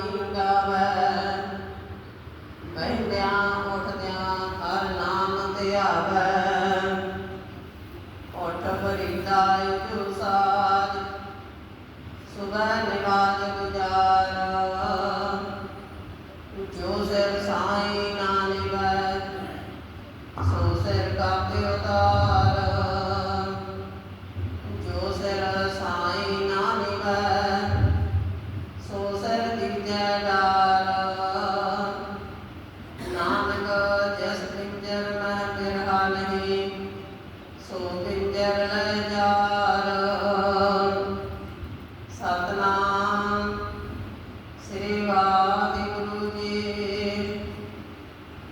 ਬਾਣੀ ਗਾਵੇ ਬਹਿੰਦਿਆਂ ਉੱਠਦਿਆਂ ਹਰ ਨਾਮ ਧਿਆਵੇ ਉੱਠ ਬਰੀਦਾ ਜੋ ਸਾਜ ਸੁਬਹ ਨਿਵਾਜ ਗੁਜਾਰ ਸਤਨਾਮ। ਸ੍ਰੀ ਵਾਹਿਗੁਰੂ ਜੀ।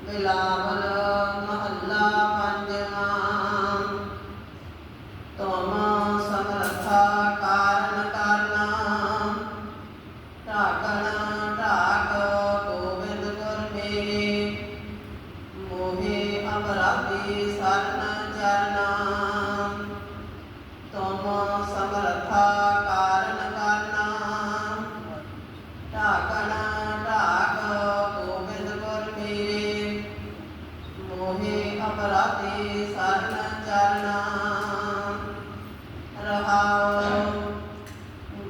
ਬਿਲਾਵਲ ਮਹੱਲਾ ਪੰਜਵਾਂ। ਤੁਮ ਸਮਰਥਾ ਕਾਰਨ ਕਰਨਾ। ਢਾਕਣ ਢਾਕ ਗੋਬਿੰਦ ਗੁਰ ਮੇਰੇ। ਮੋਹੇ ਅਪਰਾਧੀ ਸਰਨ ਚਰਨਾ। ਮੋਹੇ ਅਪਰਾਧੀ ਸਰਨ ਚਰਨਾ ਰਹਾਉ,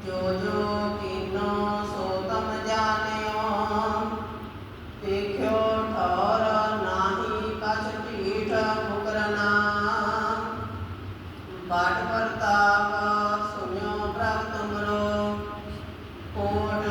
ਜੋ ਜੋ ਕੀਨੋ ਸੋ ਤਮ ਜਾਣਿਓ। ਦੇਖਿਓ ਠੌਰ ਨਾਹੀ ਕਛ ਢੀਠ ਮੁਕਰਨਾ। ਬਾਟ ਪ੍ਰਤਾਪ ਸੁਨਿਓ ਪ੍ਰਭ ਤੁਮਰੋ ਕੋਟ